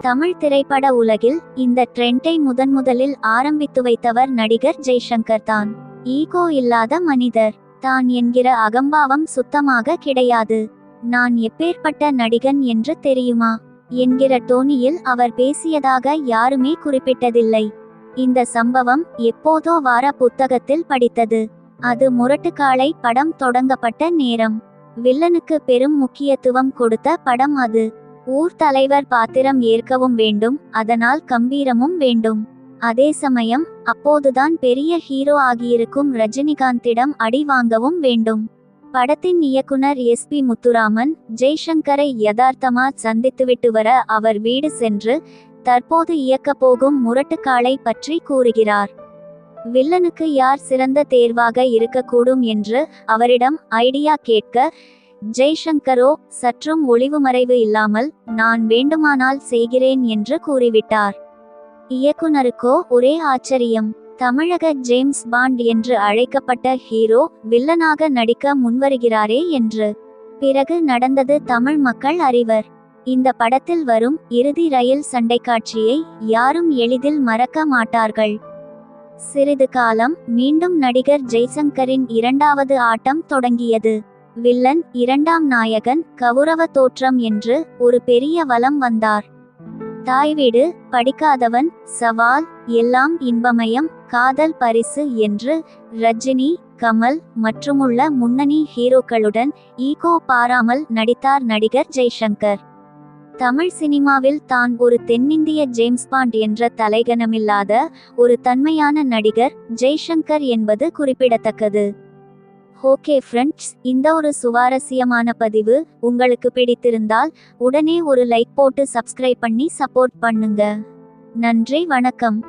தமிழ் திரைப்பட உலகில் இந்த ட்ரெண்டை முதன் முதலில் ஆரம்பித்து வைத்தவர் நடிகர் ஜெய்சங்கர் தான். ஈகோ இல்லாத மனிதர். தான் என்கிற அகம்பாவம் சுத்தமாக கிடையாது. நான் எப்பேற்பட்ட நடிகன் என்று தெரியுமா? என்கிற டோனியில் அவர் பேசியதாக யாருமே குறிப்பிட்டதில்லை. இந்த சம்பவம் எப்போதோ வார புத்தகத்தில் படித்தது. அது முரட்டுக்காலை படம் தொடங்கப்பட்ட நேரம். வில்லனுக்கு பெரும் முக்கியத்துவம் கொடுத்த படம் அது. ஊர் தலைவர் பாத்திரம் ஏற்கவும் வேண்டும் அதனால் கம்பீரமும் வேண்டும். அதே சமயம் அப்போதுதான் பெரிய ஹீரோ ஆகியிருக்கும் ரஜினிகாந்திடம் அடி வாங்கவும் வேண்டும். படத்தின் இயக்குனர் எஸ் பி முத்துராமன் ஜெய்சங்கரை யதார்த்தமா சந்தித்துவிட்டு வர அவர் வீடு சென்று தற்போது இயக்கப் போகும் முரட்டுக்காளை பற்றி கூறுகிறார். வில்லனுக்கு யார் சிறந்த தேர்வாக இருக்கக்கூடும் என்று அவரிடம் ஐடியா கேட்க ஜெய்சங்கரோ சற்றும் ஒளிவுமறைவு இல்லாமல் நான் வேண்டுமானால் செய்கிறேன் என்று கூறிவிட்டார். இயக்குனருக்கோ ஒரே ஆச்சரியம் தமிழக ஜேம்ஸ் பாண்ட் என்று அழைக்கப்பட்ட ஹீரோ வில்லனாக நடிக்க முன்வருகிறாரே என்று. பிறகு நடந்தது தமிழ் மக்கள் அறிவர். இந்த படத்தில் வரும் இறுதி ரயில் சண்டை காட்சியை யாரும் எளிதில் மறக்க மாட்டார்கள். சிறிது காலம் மீண்டும் நடிகர் ஜெய்சங்கரின் இரண்டாவது ஆட்டம் தொடங்கியது. வில்லன் இரண்டாம் நாயகன் கௌரவ தோற்றம் என்று ஒரு பெரிய வலம் வந்தார். தாய் வீடு படிக்காதவன் சவால் எல்லாம் இன்பமயம் காதல் பரிசு என்று ரஜினி கமல் மற்றுமுள்ள முன்னணி ஹீரோக்களுடன் ஈகோ பாராமல் நடித்தார் நடிகர் ஜெய்சங்கர். தமிழ் சினிமாவில் தான் ஒரு தென்னிந்திய ஜேம்ஸ் பாண்ட் என்ற தலைகணமில்லாத ஒரு தன்மையான நடிகர் ஜெய்சங்கர் என்பது குறிப்பிடத்தக்கது. ஓகே ஃப்ரெண்ட்ஸ் இந்த ஒரு சுவாரஸ்யமான பதிவு உங்களுக்கு பிடித்திருந்தால் உடனே ஒரு லைக் போட்டு சப்ஸ்கிரைப் பண்ணி சப்போர்ட் பண்ணுங்க. நன்றி வணக்கம்.